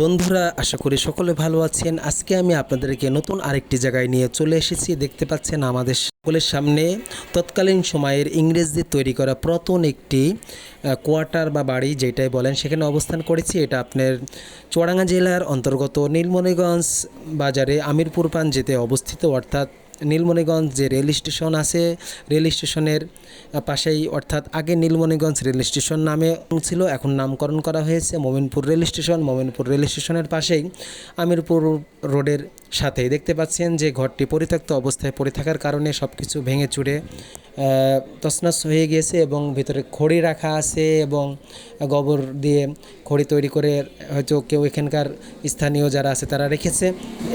বন্ধুরা, আশা করি সকলে ভালো আছেন। আজকে আমি আপনাদেরকে নতুন আরেকটি জায়গায় নিয়ে চলে এসেছি। দেখতে পাচ্ছেন আমাদের সকলের সামনে তৎকালীন সময়ের ইংরেজদের তৈরি করা প্রথম একটি কোয়ার্টার বা বাড়ি যেটাই বলেন সেখানে অবস্থান করেছি। এটা আপনার চুয়াডাঙ্গা জেলার অন্তর্গত নীলমণিগঞ্জ বাজারে আমিরপুর পান যেতে অবস্থিত, অর্থাৎ নীলমণিগঞ্জ যে রেল স্টেশন আছে রেল স্টেশনের পাশেই অর্থাৎ আগে নীলমণিগঞ্জ রেল স্টেশন নামে ছিল এখন নামকরণ করা হয়েছে Mominpur rail station. Mominpur rail স্টেশনের পাশেই আমিরপুর রোডের সাথেই দেখতে পাচ্ছেন যে ঘরটি পরিত্যক্ত অবস্থায় পড়ে থাকার কারণে সব কিছু ভেঙে আহ, তছনছ হয়ে গিয়েছে এবং ভিতরে খড়ি রাখা আছে এবং গোবর দিয়ে খড়ি তৈরি করে হয়তো কেউ এখানকার স্থানীয় যারা আছে তারা রেখেছে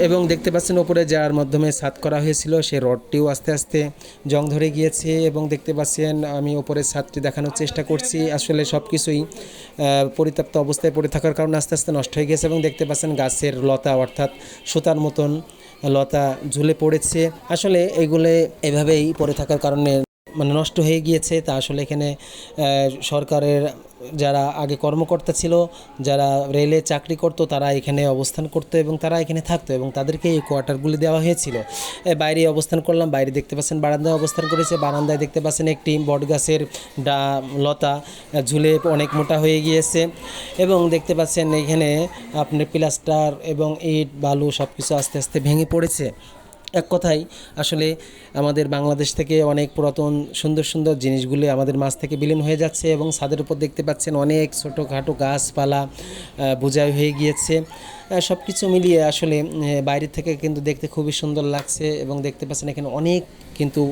এবং দেখতে পাচ্ছেন ওপরে যার মাধ্যমে ছাদ করা হয়েছিল সে রডটিও আস্তে আস্তে জং ধরে গিয়েছে এবং দেখতে পাচ্ছেন আমি ওপরের ছাদটি দেখানোর চেষ্টা করছি। আসলে সব কিছুই আহ, পরিত্যক্ত অবস্থায় পড়ে থাকার কারণে আস্তে আস্তে নষ্ট হয়ে গেছে এবং দেখতে পাচ্ছেন গাছের লতা অর্থাৎ সুতার মতন লতা ঝুলে পড়েছে। আসলে এগুলো এভাবেই পড়ে থাকার কারণে মানে নষ্ট হয়ে গিয়েছে, তা আসলে এখানে সরকারের যারা আগে কর্মকর্তা ছিল, যারা রেলে চাকরি করতো, তারা এখানে অবস্থান করতো এবং তারা এখানে থাকতো এবং তাদেরকে এই কোয়ার্টারগুলি দেওয়া হয়েছিল। বাইরে অবস্থান করলাম, বাইরে দেখতে পাচ্ছেন বারান্দায় অবস্থান করেছে, বারান্দায় দেখতে পাচ্ছেন একটি বট গাছের ডা, লতা ঝুলে অনেক মোটা হয়ে গিয়েছে এবং দেখতে পাচ্ছেন এখানে আপনার প্লাস্টার এবং ইট, বালু সব কিছু আস্তে আস্তে ভেঙে পড়েছে। এক কথায় আসলে আমাদের বাংলাদেশ থেকে অনেক পুরাতন সুন্দর সুন্দর জিনিসগুলি আমাদের মাছ থেকে বিলীন হয়ে যাচ্ছে এবং ছাদের উপর দেখতে পাচ্ছেন অনেক ছোটোখাটো গাছপালা বোঝাই হয়ে গিয়েছে। সব কিছু মিলিয়ে আসলে বাইরে থেকে কিন্তু দেখতে খুবই সুন্দর লাগছে এবং দেখতে পাচ্ছেন এখানে অনেক কিন্তু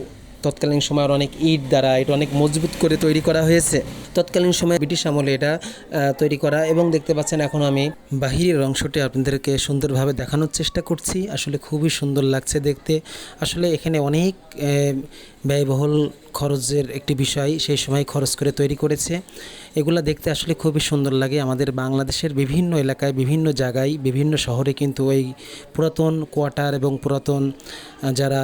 তৎকালীন সময়ের অনেক ইট দ্বারা এটা অনেক মজবুত করে তৈরি করা হয়েছে। তৎকালীন সময়ে ব্রিটিশ আমলে এটা তৈরি করা এবং দেখতে পাচ্ছেন এখন আমি বাহিরের অংশটি আপনাদেরকে সুন্দরভাবে দেখানোর চেষ্টা করছি। আসলে খুবই সুন্দর লাগছে দেখতে। আসলে এখানে অনেক ব্যয়বহুল খরচের একটি বিষয় সেই সময় খরচ করে তৈরি করেছে। এগুলা দেখতে আসলে খুবই সুন্দর লাগে। আমাদের বাংলাদেশের বিভিন্ন এলাকায়, বিভিন্ন জায়গায়, বিভিন্ন শহরে কিন্তু এই পুরাতন কোয়ার্টার এবং পুরাতন যারা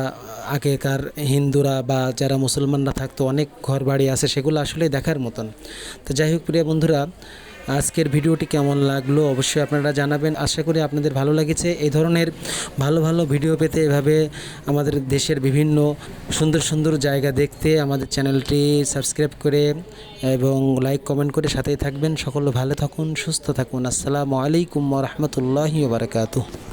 আগেকার হিন্দুরা বা যারা মুসলমানরা থাকতো, অনেক ঘর বাড়ি আছে, সেগুলো আসলে দেখার মতন। তো যাই হোক প্রিয় বন্ধুরা আজকের ভিডিওটি কেমন লাগল অবশ্যই আপনারা জানাবেন। আশা করি আপনাদের ভালো লেগেছে। এই ধরনের ভালো ভালো ভিডিও পেতে এভাবে আমাদের দেশের বিভিন্ন সুন্দর সুন্দর জায়গা দেখতে আমাদের চ্যানেলটি সাবস্ক্রাইব করে এবং লাইক, কমেন্ট করে সাথেই থাকবেন। সকল ভালো থাকুন, সুস্থ থাকুন। আসসালামু আলাইকুম রহমতুল্লাহি বারকাতুহ।